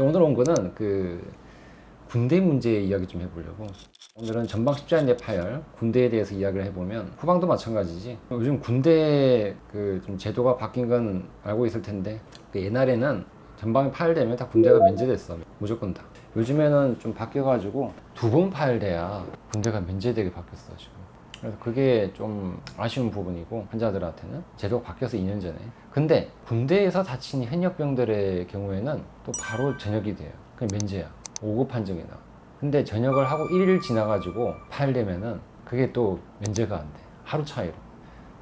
오늘 온 거는 그 군대 문제 이야기 좀 해보려고. 오늘은 전방 십자인대 파열 군대에 대해서 이야기를 해보면 후방도 마찬가지지. 요즘 군대 그 좀 제도가 바뀐 건 알고 있을 텐데 그 옛날에는 전방이 파열되면 다 군대가 면제됐어. 무조건 다. 요즘에는 좀 바뀌어가지고 두 번 파열돼야 군대가 면제되게 바뀌었어 지금. 그래서 그게 좀 아쉬운 부분이고 환자들한테는 제도가 바뀌어서 2년 전에. 근데 군대에서 다친 현역병들의 경우에는 또 바로 전역이 돼요. 그냥 면제야. 5급 판정이 나. 근데 전역을 하고 1일 지나가지고 파열되면은 그게 또 면제가 안 돼. 하루 차이로. 그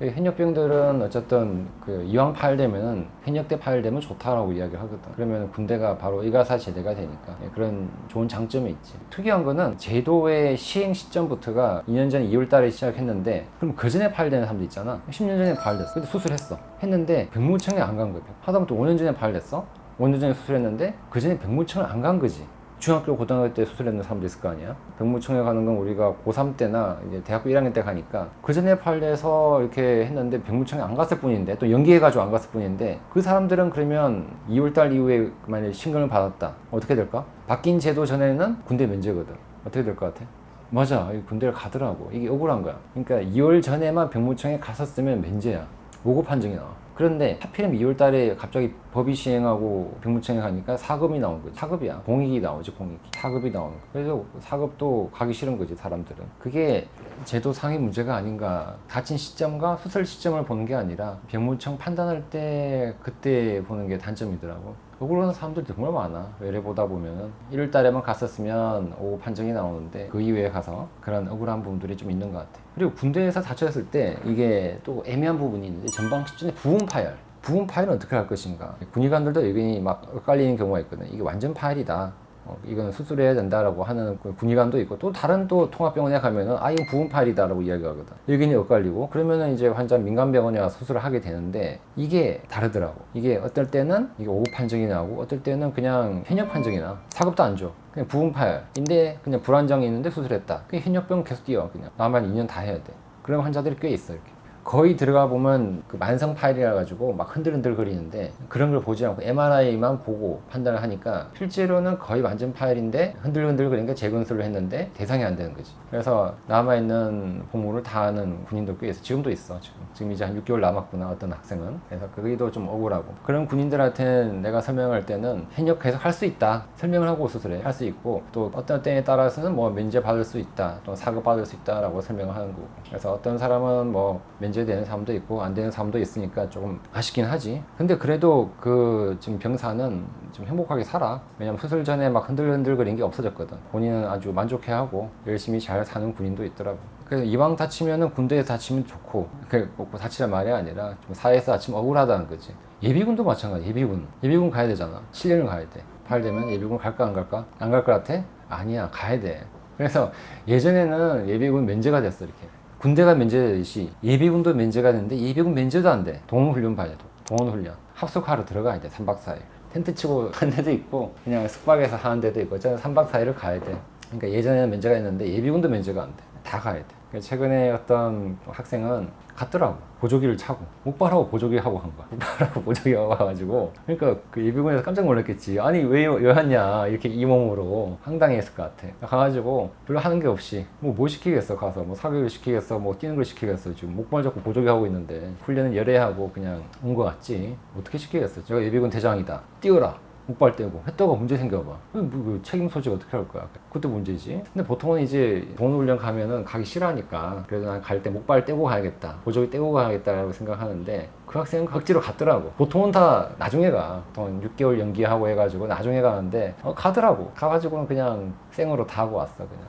현역병들은 어쨌든 그 이왕 파열되면은 현역 때 파열되면 좋다라고 이야기를 하거든. 그러면 군대가 바로 의가사 제대가 되니까 예, 그런 좋은 장점이 있지. 특이한 거는 제도의 시행 시점부터가 2년 전 2월 달에 시작했는데 그럼 그 전에 파열되는 사람도 있잖아. 10년 전에 파열됐어. 근데 수술했어. 했는데 병무청에 안 간 거야. 하다못해 5년 전에 파열됐어. 5년 전에 수술했는데 그 전에 병무청을 안 간 거지. 중학교 고등학교 때 수술했는 사람도 있을 거 아니야? 병무청에 가는 건 우리가 고3 때나 이제 대학교 1학년 때 가니까 그 전에 판례서 이렇게 했는데 병무청에 안 갔을 뿐인데 또 연기해가지고 안 갔을 뿐인데 그 사람들은 그러면 2월달 이후에 만약에 신경을 받았다. 어떻게 될까? 바뀐 제도 전에는 군대 면제거든. 어떻게 될 것 같아? 맞아. 이 군대를 가더라고. 이게 억울한 거야. 그러니까 2월 전에만 병무청에 갔었으면 면제야. 5급 판정이 나와 그런데 하필이면 2월 달에 갑자기 법이 시행하고 병무청에 가니까 4급이 나온 거지. 4급이야. 공익이 나오지, 공익이. 4급이 나오는 거. 그래서 4급도 가기 싫은 거지, 사람들은. 그게 제도상의 문제가 아닌가. 다친 시점과 수술 시점을 보는 게 아니라 병무청 판단할 때 그때 보는 게 단점이더라고. 억울한 사람들 정말 많아. 외래 보다 보면은 1월 달에만 갔었으면 오 판정이 나오는데 그 이후에 가서 그런 억울한 부분들이 좀 있는 것 같아. 그리고 군대에서 다쳤을 때 이게 또 애매한 부분이 있는데 전방 직전에 부분 파열. 부분 파열은 어떻게 할 것인가? 군의관들도 의견이 막 엇갈리는 경우가 있거든. 이게 완전 파열이다. 어, 이건 수술해야 된다라고 하는 그 군의관도 있고 또 다른 또 통합병원에 가면은 아 이건 부분 파열이다라고 이야기하거든. 의견이 엇갈리고 그러면은 이제 환자 민간병원에 가서 수술을 하게 되는데 이게 다르더라고. 이게 어떨 때는 이게 5급 판정이 나오고 어떨 때는 그냥 현역 판정이 나. 4급도 안 줘. 그냥 부분 파열인데 그냥 불안정이 있는데 수술했다. 그냥 현역병 계속 뛰어 그냥. 나만 2년 다 해야 돼. 그런 환자들이 꽤 있어 이렇게. 거의 들어가 보면 그 만성 파일이라 가지고 막 흔들흔들 거리는데 그런 걸 보지 않고 MRI만 보고 판단을 하니까 실제로는 거의 완전 파일인데 흔들흔들 거리니까 재건술을 했는데 대상이 안 되는 거지. 그래서 남아 있는 보물을 다 하는 군인도 꽤 있어. 지금도 있어. 지금 지금 이제 한 6개월 남았구나 어떤 학생은. 그래서 그게도 좀 억울하고 그런 군인들한테는 내가 설명할 때는 현역 계속 할 수 있다. 설명을 하고 수술해 할 수 있고 또 어떤 때에 따라서는 뭐 면제 받을 수 있다. 또 사급 받을 수 있다라고 설명을 하는 거고. 그래서 어떤 사람은 뭐 면제 되는 사람도 있고 안 되는 사람도 있으니까 조금 아쉽긴 하지. 근데 그래도 그 지금 병사는 좀 행복하게 살아. 왜냐면 수술 전에 막 흔들흔들거리는 게 없어졌거든. 본인은 아주 만족해하고 열심히 잘 사는 군인도 있더라고. 그래서 이왕 다치면은 군대에서 다치면 좋고, 그꼭 다치란 말이 아니라 좀 사회에서 다치면 억울하다는 거지. 예비군도 마찬가지. 예비군. 예비군 가야 되잖아. 7년을 가야 돼. 팔되면 예비군 갈까 안 갈까? 안 갈 것 같아? 아니야. 가야 돼. 그래서 예전에는 예비군 면제가 됐어 이렇게. 군대가 면제되듯이 예비군도 면제가 되는데 예비군 면제도 안 돼. 동원훈련 봐야 돼. 동원훈련. 합숙하러 들어가야 돼. 3박 4일. 텐트 치고 하는 데도 있고 그냥 숙박에서 하는 데도 있고 어쨌든 3박 4일을 가야 돼. 그러니까 예전에는 면제가 있는데 예비군도 면제가 안 돼. 다 가야 돼. 최근에 어떤 학생은 갔더라고. 보조기를 차고. 목발하고 보조기 하고 간 거야. 목발하고 보조기 하고 와가지고. 그러니까 그 예비군에서 깜짝 놀랐겠지. 아니, 왜, 왜 왔냐. 이렇게 이 몸으로. 황당했을 것 같아. 가가지고 별로 하는 게 없이. 뭐, 뭐 시키겠어. 가서. 뭐 사교육 시키겠어. 뭐 뛰는 걸 시키겠어. 지금 목발 잡고 보조기 하고 있는데. 훈련은 열애하고 그냥 온 거 같지. 어떻게 시키겠어. 제가 예비군 대장이다. 뛰어라. 목발 떼고 했다가 문제 생겨봐. 뭐, 뭐, 책임 소지 어떻게 할 거야? 그때 문제지. 근데 보통은 이제 동훈련 가면은 가기 싫어하니까 그래도 난 갈 때 목발 떼고 가야겠다. 보조기 떼고 가야겠다라고 생각하는데 그 학생은 각지로 갔더라고. 보통은 다 나중에 가. 보통 6개월 연기하고 해가지고 나중에 가는데 어, 가더라고. 가가지고는 그냥 생으로 다 하고 왔어 그냥.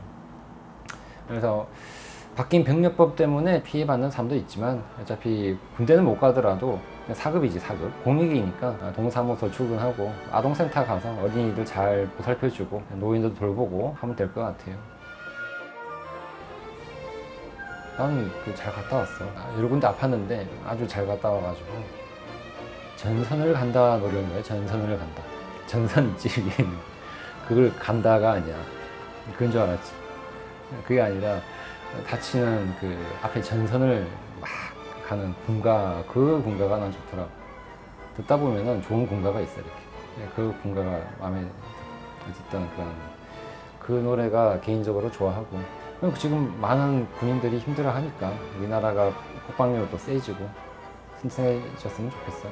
그래서 바뀐 병력법 때문에 피해받는 사람도 있지만 어차피 군대는 못 가더라도 사급이지 사급. 공익이니까 동사무소 출근하고 아동센터 가서 어린이들 잘 보살펴주고 노인들 돌보고 하면 될 것 같아요. 나는 그 잘 갔다 왔어. 아, 여러 군데 아팠는데 아주 잘 갔다 와가지고. 전선을 간다 노래는 거예요? 전선을 간다. 전선 있지 그걸 간다가 아니야. 그건 줄 알았지. 그게 아니라 다치는 그 앞에 전선을 막 가는 군가 그 군가가 난 좋더라고 듣다 보면은 좋은 군가가 있어 이렇게. 그 군가가 마음에 듣던 그런 그 노래가 개인적으로 좋아하고. 지금 많은 군인들이 힘들어 하니까 우리나라가 국방력도 세지고 튼튼해졌으면 좋겠어요.